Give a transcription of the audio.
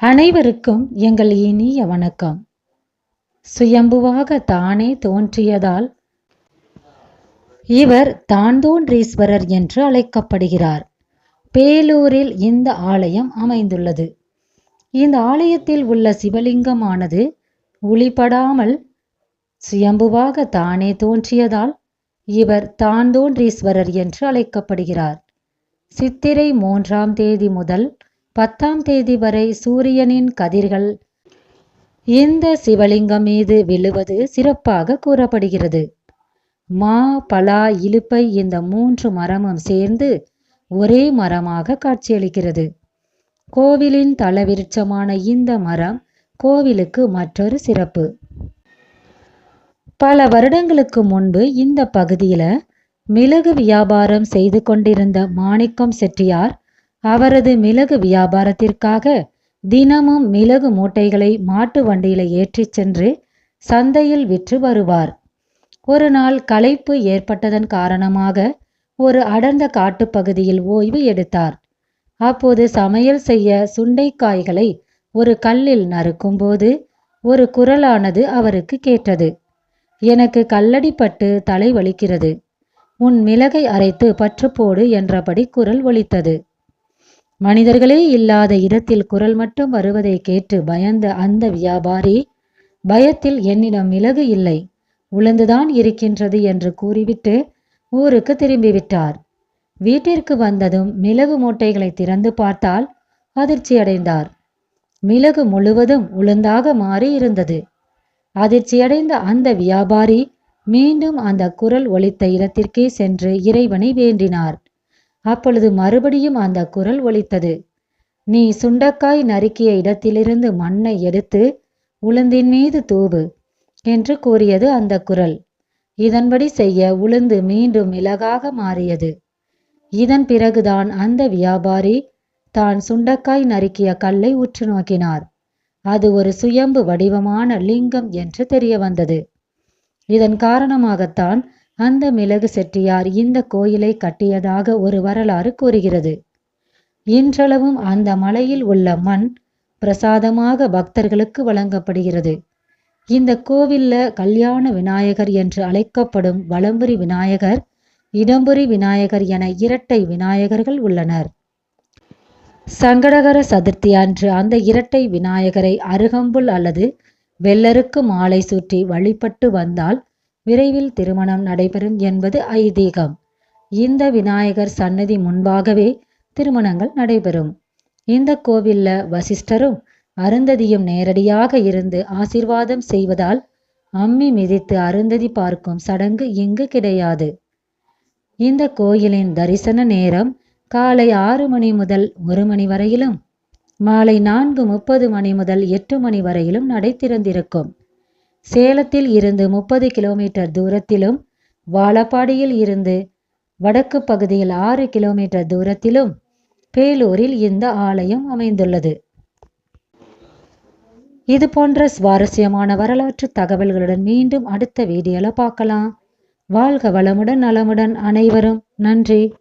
அனைவருக்கும் எங்கள் இனிய வணக்கம். சுயம்புவாக தானே தோன்றியதால் இவர் தான்தோன்றீஸ்வரர் என்று அழைக்கப்படுகிறார். பேலூரில் இந்த ஆலயம் அமைந்துள்ளது. இந்த ஆலயத்தில் உள்ள சிவலிங்கமானது ஒளிபடாமல் சுயம்புவாக தானே தோன்றியதால் இவர் தான்தோன்றீஸ்வரர் என்று அழைக்கப்படுகிறார். சித்திரை மூன்றாம் தேதி முதல் பத்தாம் தேதி வரை சூரியனின் கதிர்கள் இந்த சிவலிங்கம் மீது விழுவது சிறப்பாக கூறப்படுகிறது. மா பலா இலுப்பை இந்த மூன்று மரமும் சேர்ந்து ஒரே மரமாக காட்சியளிக்கிறது. கோவிலின் தலவிருட்சமான இந்த மரம் கோவிலுக்கு மற்றொரு சிறப்பு. பல வருடங்களுக்கு முன்பு இந்த பகுதியில் மிளகு வியாபாரம் செய்து கொண்டிருந்த மாணிக்கம் செட்டியார் அவரது மிளகு வியாபாரத்திற்காக தினமும் மிளகு மூட்டைகளை மாட்டு வண்டியில ஏற்றிச் சென்று சந்தையில் விற்று வருவார். ஒரு நாள் களைப்பு ஏற்பட்டதன் காரணமாக ஒரு அடர்ந்த காட்டுப்பகுதியில் ஓய்வு எடுத்தார். அப்போது சமையல் செய்ய சுண்டைக்காய்களை ஒரு கல்லில் நறுக்கும்போது ஒரு குரலானது அவருக்கு கேட்டது. எனக்கு கல்லடிப்பட்டு தலை வலிக்கிறது. உன் மிளகை அரைத்து பற்றுப்போடு என்றபடி குரல் ஒலித்தது. மனிதர்களே இல்லாத இடத்தில் குரல் மட்டும் வருவதை கேட்டு பயந்த அந்த வியாபாரி பயத்தில் என்னிடம் மிளகு இல்லை. உளுந்துதான் இருக்கின்றது என்று கூறிவிட்டு ஊருக்கு திரும்பிவிட்டார். வீட்டிற்கு வந்ததும் மிளகு மூட்டைகளை திறந்து பார்த்தால் அதிர்ச்சியடைந்தார் மிளகு முழுவதும் உளுந்தாக மாறி இருந்தது. அதிர்ச்சியடைந்த அந்த வியாபாரி மீண்டும் அந்த குரல் ஒலித்த இடத்திற்கே சென்று இறைவனை வேண்டினார். அப்பொழுது மறுபடியும் அந்த குரல் ஒலித்தது. நீ சுண்டக்காய் நறுக்கிய இடத்திலிருந்து மண்ணை எடுத்து உளுந்தின் மீது தூவு என்று கூறியது அந்த குரல். இதன்படி செய்ய உளுந்து மீண்டும் மிளகாக மாறியது. இதன் பிறகுதான் அந்த வியாபாரி தான் சுண்டக்காய் நறுக்கிய கல்லை உற்று நோக்கினார். அது ஒரு சுயம்பு வடிவமான லிங்கம் என்று தெரிய வந்தது இதன் காரணமாகத்தான் அந்த மிளகு செட்டியார் இந்த கோயிலை கட்டியதாக ஒரு வரலாறு கூறுகிறது. இன்றளவும் அந்த மலையில் உள்ள மண் பிரசாதமாக பக்தர்களுக்கு வழங்கப்படுகிறது. இந்த கோவில்ல கல்யாண விநாயகர் என்று அழைக்கப்படும் வலம்புரி விநாயகர் இடம்புரி விநாயகர் என இரட்டை விநாயகர்கள் உள்ளனர். சங்கடகர சதுர்த்தி அன்று அந்த இரட்டை விநாயகரை அருகம்புல் அல்லது வெள்ளருக்கு மாலை சுற்றி வழிபட்டு வந்தால் விரைவில் திருமணம் நடைபெறும் என்பது ஐதீகம். இந்த விநாயகர் சன்னதி முன்பாகவே திருமணங்கள் நடைபெறும். இந்த கோவில்ல வசிஷ்டரும் அருந்ததியும் நேரடியாக இருந்து ஆசிர்வாதம் செய்வதால் அம்மி மிதித்து அருந்ததி பார்க்கும் சடங்கு இங்கு கிடையாது. இந்த கோயிலின் தரிசன நேரம் காலை ஆறு மணி முதல் ஒரு மணி வரையிலும் மாலை நான்கு முப்பது மணி முதல் எட்டு மணி வரையிலும் நடை திறந்திருக்கும். சேலத்தில் இருந்து முப்பது கிலோமீட்டர் தூரத்திலும் வாழப்பாடியில் இருந்து வடக்கு பகுதியில் ஆறு கிலோமீட்டர் தூரத்திலும் பேலூரில் இந்த ஆலயம் அமைந்துள்ளது. இது போன்ற சுவாரஸ்யமான வரலாற்று தகவல்களுடன் மீண்டும் அடுத்த வீடியோல பார்க்கலாம். வாழ்க வளமுடன் நலமுடன் அனைவரும். நன்றி.